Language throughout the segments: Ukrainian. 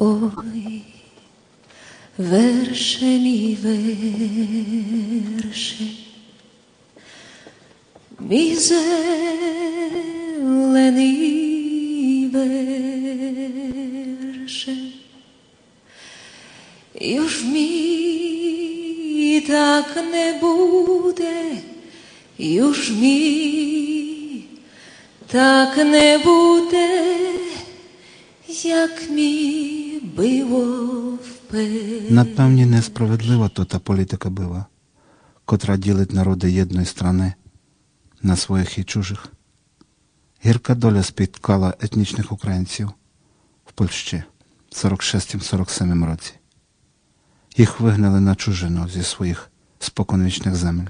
Ой, верше мій верше, мій зелений верше, Юж мій так не буде, юж мій так не буде, як мій. Напевні несправедлива то та політика бива, котра ділить народи єдної страни на своїх і чужих. Гірка доля спіткала етнічних українців в Польщі в 46-47 році. Їх вигнали на чужину зі своїх споконвічних земель.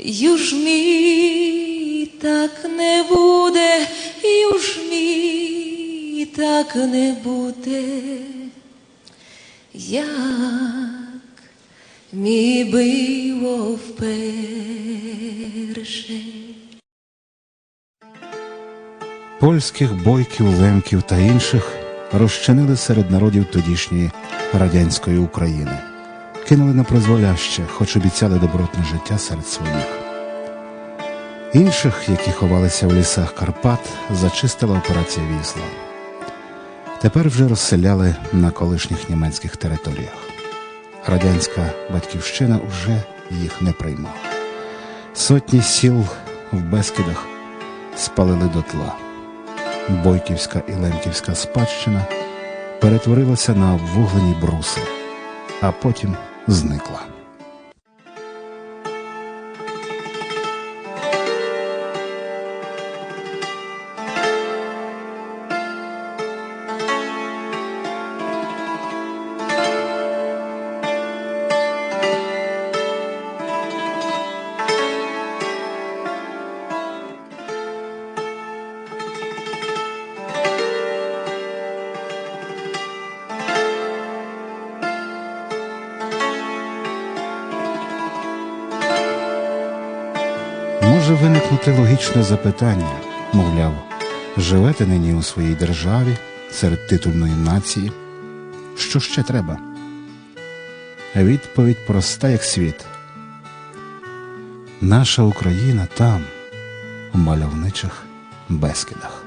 Юж мій так не буде, юж мій так не буде, як мій биво вперше. Польських бойків, лемків та інших розчинили серед народів тодішньої радянської України, кинули на призволяще, хоч обіцяли добротне життя серед своїх. Інших, які ховалися в лісах Карпат, зачистила операція Вісла. Тепер вже розселяли на колишніх німецьких територіях. Радянська батьківщина вже їх не приймала. Сотні сіл в Бескидах спалили дотла. Бойківська і Лемківська спадщина перетворилася на вуглені бруси, а потім зникла. Може виникнути логічне запитання, мовляв, живете нині у своїй державі серед титульної нації. Що ще треба? Відповідь проста, як світ. Наша Україна там, у мальовничих безкидах.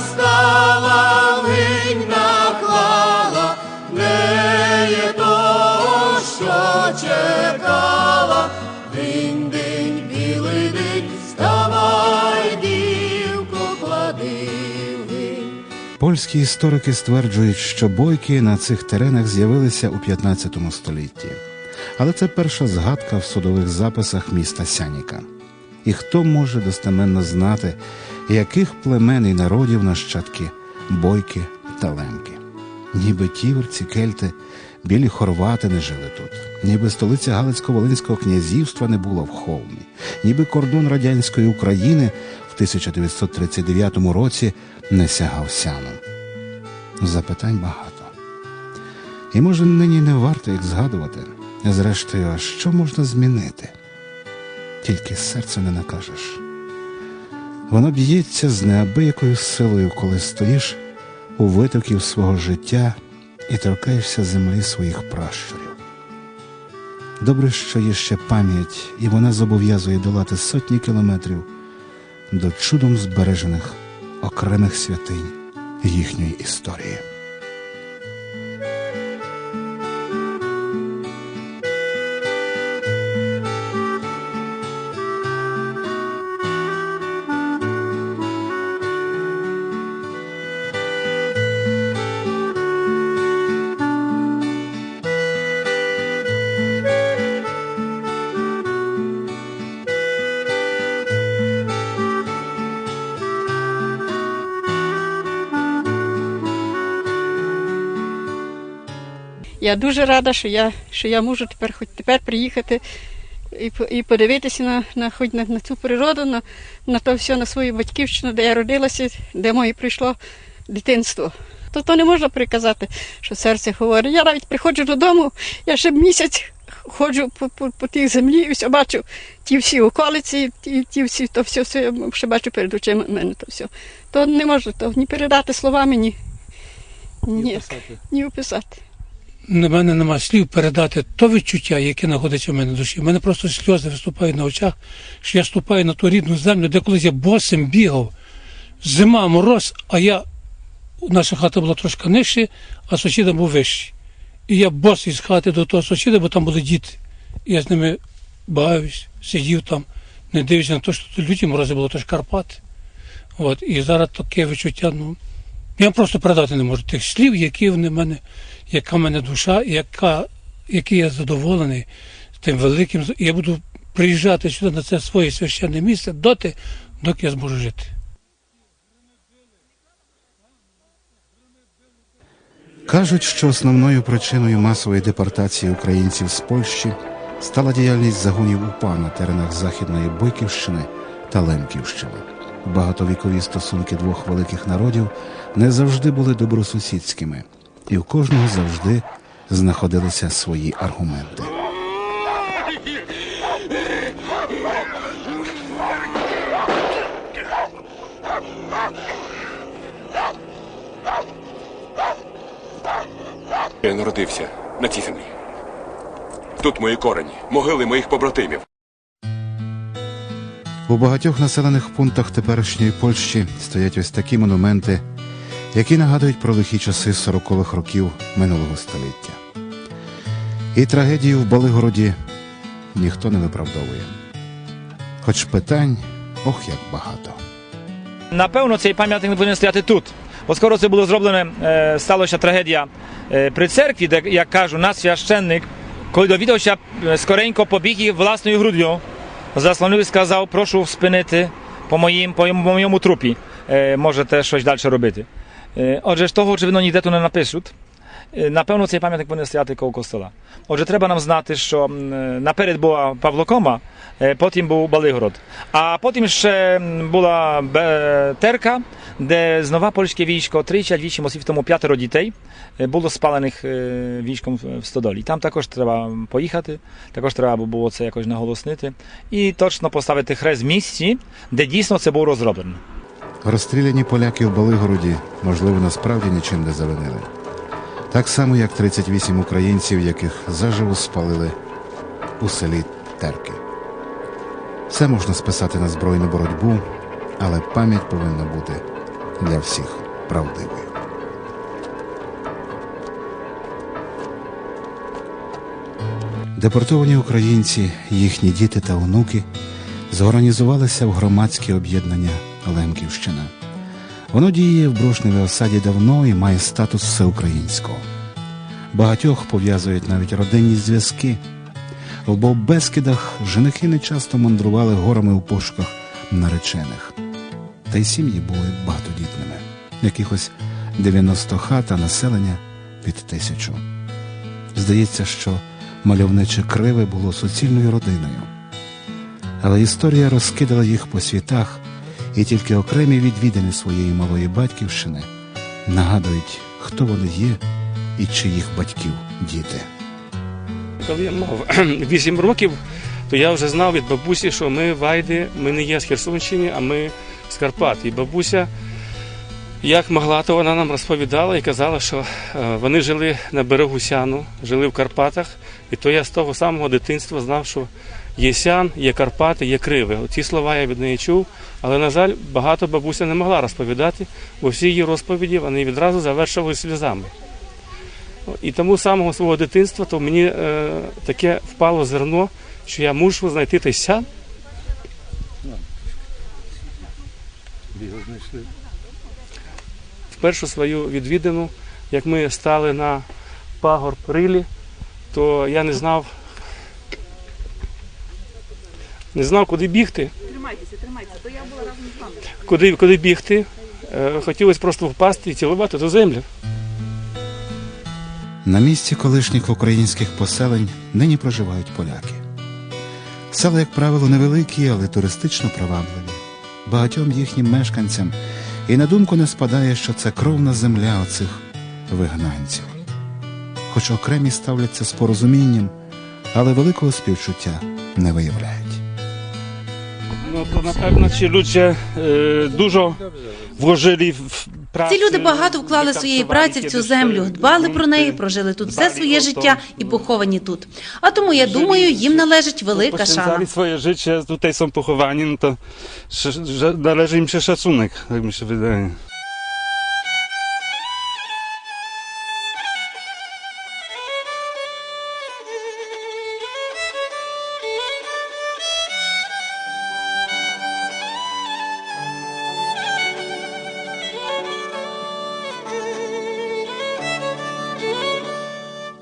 Стала, гинь наклала, не є того, що чекала. День, день, білий день, вставай, дівко. Польські історики стверджують, що бойки на цих теренах з'явилися у 15 столітті. Але це перша згадка в судових записах міста Сяніка. І хто може достеменно знати, яких племен і народів нащадки бойки та лемки? Ніби тіверці, кельти, білі хорвати не жили тут, ніби столиця Галицько-Волинського князівства не була в Холмі, ніби кордон радянської України в 1939 році не сягав сяну. Запитань багато. І може нині не варто їх згадувати. Зрештою, а що можна змінити? Тільки серце не накажеш. Воно б'ється з неабиякою силою, коли стоїш у витоків свого життя і торкаєшся землі своїх пращурів. Добре, що є ще пам'ять, і вона зобов'язує долати сотні кілометрів до чудом збережених окремих святинь їхньої історії. Я дуже рада, що я, що я можу тепер хоч тепер приїхати і, і подивитися на, на, хоч на, на цю природу, на, на то все, на свою батьківщину, де я родилася, де моє прийшло дитинство. То, то не можна приказати, що серце говорить. Я навіть приходжу додому, я ще місяць ходжу по, по, по тій землі і все бачу ті всі околиці, ті, ті всі, то все, все я ще бачу перед очима мене то все. То не можна то ні передати словами, ні, ні, ні описати. На мене нема слів передати то відчуття, яке знаходиться в мене в душі. У мене просто сльози виступають на очах, що я ступаю на ту рідну землю, де колись я босим бігав. Зима, мороз, а я. Наша хата була трошки нижче, а сусіда був вищий. І я босий з хати до того сусіда, бо там були діти. І я з ними бавився, сидів там, не дивлячись на те, що тут люті морози було, то Карпати. От, і зараз таке відчуття, ну, я просто передати не можу тих слів, які в мене, яка в мене душа, яка, який я задоволений тим великим. Я буду приїжджати сюди на це своє священне місце доти, доки я зможу жити. Кажуть, що основною причиною масової депортації українців з Польщі стала діяльність загонів УПА на теренах Західної Бойківщини та Лемківщини. Багатовікові стосунки двох великих народів не завжди були добросусідськими, і в кожного завжди знаходилися свої аргументи. Я народився на цій землі. Тут мої корені, могили моїх побратимів. У багатьох населених пунктах теперішньої Польщі стоять ось такі монументи, які нагадують про лихі часи 40-х років минулого століття. І трагедію в Балигороді ніхто не виправдовує. Хоч питань ох як багато. Напевно, цей пам'ятник не повинен стояти тут. Бо скоро це було зроблене, е, сталася трагедія е, при церкві, де, як кажу, наш священник, коли довідався, е, скоренько побіг і власною груддю, заслонив і сказав, прошу спинити по, моїм, по моєму- трупі. Можете щось далі робити. Отже, ж того, очевидно, ніде не напишуть. Напевно, цей пам'ятник повинен стояти коло костела. Отже, треба нам знати, що наперед була Павлокома, потім був Балигород. А потім ще була Терка, де знову польське військо, тричі, двічі, мосів тому п'ятеро дітей було спалених військом в Стодолі. Там також треба поїхати, також треба було це якось наголоснити і точно поставити хрест в місці, де дійсно це було розроблено. Розстріляні поляки в Балигороді, можливо, насправді нічим не завинили. Так само, як 38 українців, яких заживо спалили у селі Терки. Все можна списати на збройну боротьбу, але пам'ять повинна бути для всіх правдивою. Депортовані українці, їхні діти та онуки зорганізувалися в громадське об'єднання Лемківщина. Воно діє в Брошневій осаді давно і має статус всеукраїнського. Багатьох пов'язують навіть родинні зв'язки. В Бовбескидах женихи не часто мандрували горами у пошуках наречених. Та й сім'ї були багатодітними. Якихось 90 хат, а населення під тисячу. Здається, що мальовниче криве було суцільною родиною. Але історія розкидала їх по світах, і тільки окремі відвідини своєї малої батьківщини нагадують, хто вони є і чиїх батьків діти. Коли я мав 8 років, то я вже знав від бабусі, що ми вайди, ми не є з Херсонщини, а ми з Карпат. І бабуся, як могла, то вона нам розповідала і казала, що е, вони жили на берегу Сяну, жили в Карпатах. І то я з того самого дитинства знав, що є Сян, є Карпати, є Криве. Ці слова я від неї чув, але, на жаль, багато бабуся не могла розповідати, бо всі її розповіді вони відразу завершували сльозами. І тому з самого свого дитинства то мені е, таке впало зерно, що я мушу знайти той сян. В першу свою відвідину, як ми стали на пагорб Рилі, то я не знав, не знав, куди бігти. Тримайтеся, тримайтеся, то я була разом з вами. Куди, куди бігти? Е, хотілося просто впасти і цілувати ту землю. На місці колишніх українських поселень нині проживають поляки. Села, як правило, невеликі, але туристично привабливі. Багатьом їхнім мешканцям і на думку не спадає, що це кровна земля оцих вигнанців. Хоч окремі ставляться з порозумінням, але великого співчуття не виявляють. To na pewno ci ludzie e, dużo włożyli w pracę. Ці люди багато вклали своєї праці в цю землю, дбали про неї, прожили тут все своє життя і поховані тут. А тому я думаю, їм належить велика шана. Poświęcali swoje życie, tutaj są pochowani, no to sz- że należy im się szacunek, tak mi się wydaje.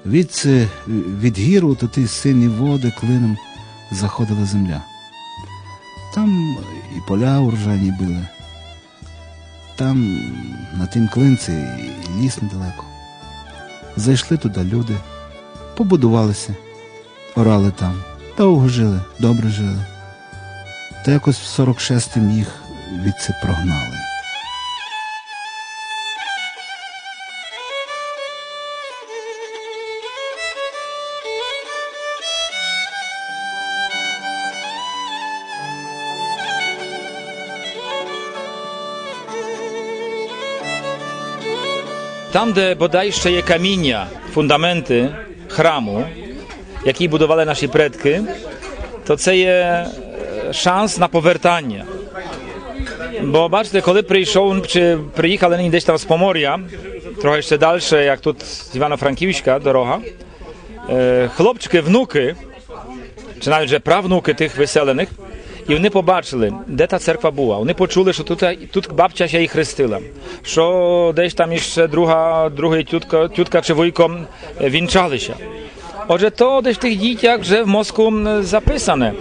Відси від гіру то ті сині води клином заходила земля. Там і поля урожайні були. Там на тим клинці і ліс недалеко. Зайшли туди люди, побудувалися, орали там, довго жили, добре жили. Та якось в 46-м їх відси прогнали. Де бодай ще є каміння, фундаменти храму, які будували наші предки, то це є шанс на повертання. Бо бачите, коли прийшов чи приїхали нині десь там з Помор'я, трохи ще далі, як тут з Івано-Франківська дорога, хлопчики, внуки, чи навіть вже правнуки тих виселених, і вони побачили, де та церква була. Вони почули, що тут, тут бабця ще їх хрестила, що десь там іще друга, другий тютка, тютка чи вуйко е, вінчалися. Отже, то десь в тих дітях вже в мозку записане.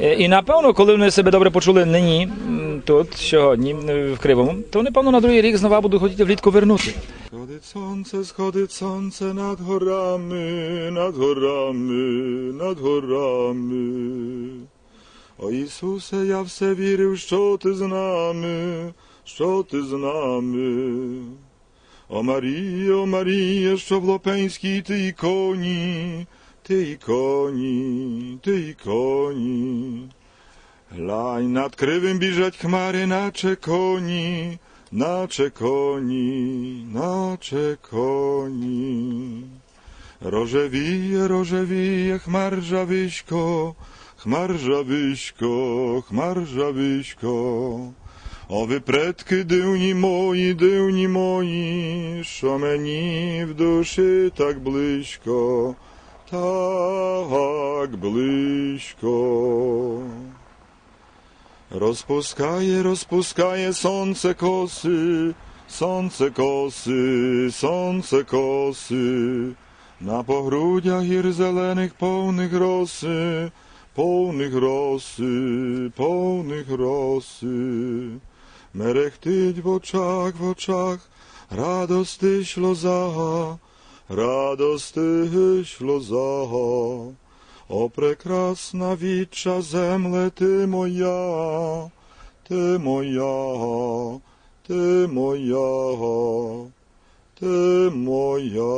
Е, І напевно, коли вони себе добре почули нині, тут, сьогодні, в Кривому, то вони, певно, на другий рік знову будуть хотіти влітку вернути. Schodить сонце, сходить сонце над горами, над горами, над горами. О Ісусе, я все вірив, що ти з нами, що ти з нами. О Марія, о Марія, що в Лопенській ти іконі, ти іконі, ти іконі. Глянь, над кривим біжать хмари, наче коні, наче коні, наче коні. Рожевіє, рожевіє, хмар жависько, хмар жависько. О ви предки дивні мої, дивні мої, що мені в душі так близько, так близько. Розпускає, розпускає сонце коси, сонце коси, сонце коси, на погрудях гір зелених повних роси, повних роси, повних роси. Мерехтить в очах, в очах, радости шлоза, радости шлоза. О, прекрасна віча земле ти моя, ти моя, ти моя, ти моя.